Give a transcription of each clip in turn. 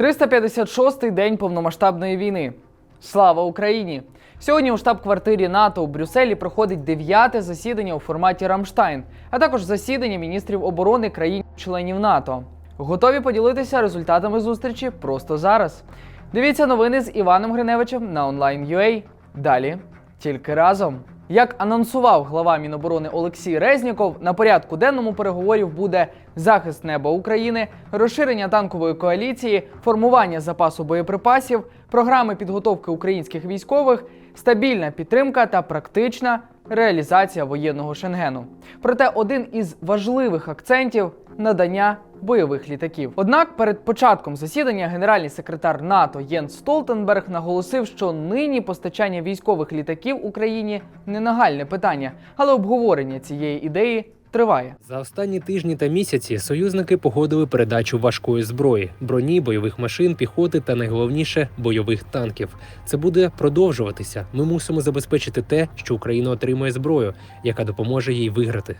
356-й день повномасштабної війни. Слава Україні! Сьогодні у штаб-квартирі НАТО у Брюсселі проходить дев'яте засідання у форматі Рамштайн, а також засідання міністрів оборони країн-членів НАТО. Готові поділитися результатами зустрічі просто зараз. Дивіться новини з Іваном Гриневичем на онлайн.ua. Далі тільки разом. Як анонсував глава Міноборони Олексій Резніков, на порядку денному переговорів буде захист неба України, розширення танкової коаліції, формування запасу боєприпасів, програми підготовки українських військових, стабільна підтримка та практична реалізація воєнного шенгену. Проте один із важливих акцентів надання бойових літаків. Однак перед початком засідання генеральний секретар НАТО Єнс Столтенберг наголосив, що нині постачання військових літаків Україні не нагальне питання, але обговорення цієї ідеї триває. За останні тижні та місяці союзники погодили передачу важкої зброї, броні, бойових машин, піхоти та найголовніше бойових танків. Це буде продовжуватися. Ми мусимо забезпечити те, що Україна отримує зброю, яка допоможе їй виграти.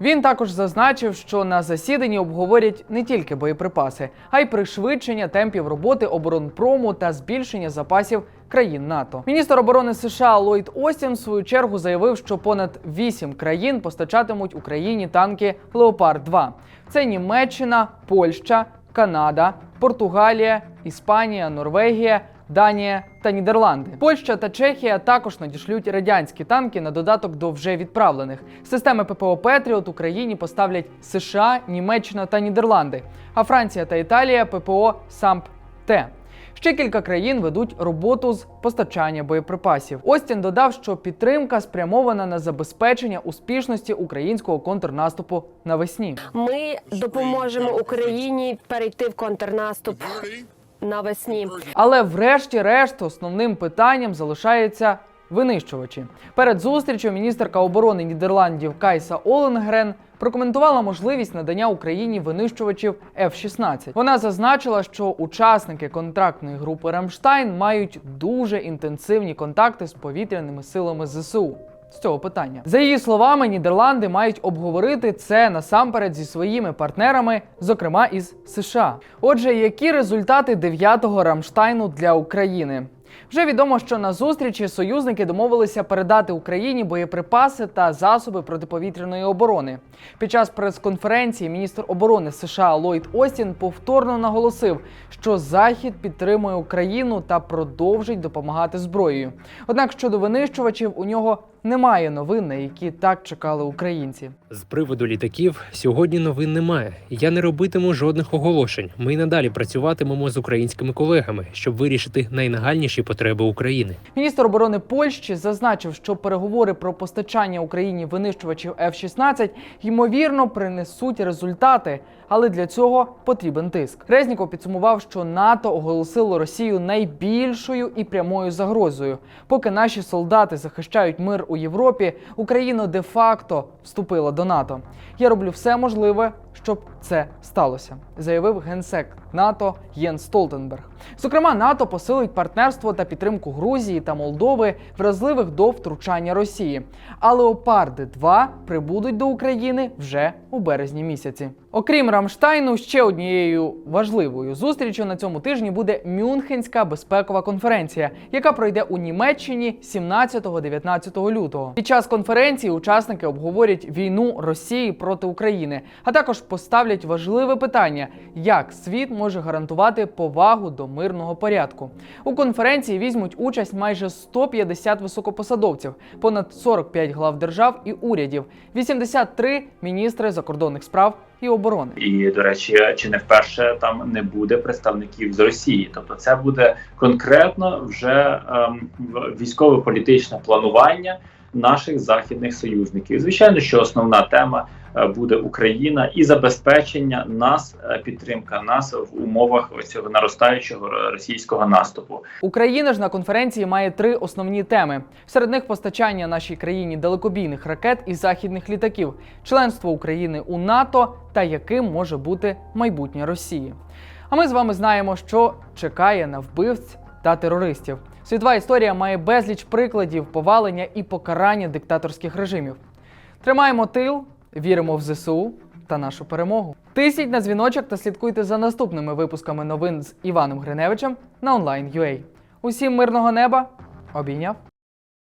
Він також зазначив, що на засіданні обговорять не тільки боєприпаси, а й пришвидшення темпів роботи оборонпрому та збільшення запасів країн НАТО. Міністр оборони США Ллойд Остін в свою чергу заявив, що понад 8 країн постачатимуть Україні танки Леопард 2 Це Німеччина, Польща, Канада, Португалія, Іспанія, Норвегія. Данія та Нідерланди. Польща та Чехія також надішлють радянські танки на додаток до вже відправлених. Системи ППО Петріот Україні поставлять США, Німеччина та Нідерланди. А Франція та Італія ППО САМП Т. Ще кілька країн ведуть роботу з постачання боєприпасів. Остін додав, що підтримка спрямована на забезпечення успішності українського контрнаступу навесні. Ми допоможемо Україні перейти в контрнаступ навесні. Але врешті-решт основним питанням залишається винищувачі. Перед зустрічю міністерка оборони Нідерландів Кайса Оленгрен прокоментувала можливість надання Україні винищувачів F-16. Вона зазначила, що учасники контрактної групи Рамштайн мають дуже інтенсивні контакти з повітряними силами ЗСУ. З цього питання за її словами, Нідерланди мають обговорити це насамперед зі своїми партнерами, зокрема із США. Отже, які результати 9-го Рамштайну для України? Вже відомо, що на зустрічі союзники домовилися передати Україні боєприпаси та засоби протиповітряної оборони. Під час прес-конференції міністр оборони США Ллойд Остін повторно наголосив, що Захід підтримує Україну та продовжить допомагати зброєю. Однак щодо винищувачів у нього немає новин, на які так чекали українці. З приводу літаків сьогодні новин немає. Я не робитиму жодних оголошень. Ми й надалі працюватимемо з українськими колегами, щоб вирішити найнагальніші потреби України. Міністр оборони Польщі зазначив, що переговори про постачання Україні винищувачів F-16 ймовірно принесуть результати, але для цього потрібен тиск. Резніков підсумував, що НАТО оголосило Росію найбільшою і прямою загрозою. Поки наші солдати захищають мир у Європі, Україна де-факто вступила до НАТО. Я роблю все можливе, щоб це сталося, заявив генсек НАТО Єнс Столтенберг. Зокрема, НАТО посилить партнерство та підтримку Грузії та Молдови, вразливих до втручання Росії. А леопарди 2 прибудуть до України вже у березні місяці. Окрім Рамштайну, ще однією важливою зустрічю на цьому тижні буде Мюнхенська безпекова конференція, яка пройде у Німеччині 17-19 лютого. Під час конференції учасники обговорять війну Росії проти України, а також поставлять важливе питання, як світ може гарантувати повагу до мирного порядку. У конференції візьмуть участь майже 150 високопосадовців, понад 45 глав держав і урядів, 83 міністри закордонних справ і оборони. І до речі, чи не вперше там не буде представників з Росії? Тобто, це буде конкретно вже ем, військово-політичне планування наших західних союзників. Звичайно, що основна тема буде Україна і забезпечення нас, е, підтримка нас в умовах цього наростаючого російського наступу. Україна ж на конференції має три основні теми: серед них постачання нашій країні далекобійних ракет і західних літаків, членство України у НАТО та яким може бути майбутнє Росії. А ми з вами знаємо, що чекає на вбивць та терористів. Світова історія має безліч прикладів повалення і покарання диктаторських режимів. Тримаємо тил, віримо в ЗСУ та нашу перемогу. Тисніть на дзвіночок та слідкуйте за наступними випусками новин з Іваном Гриневичем на онлайн.ua. Усім мирного неба! Обійняв!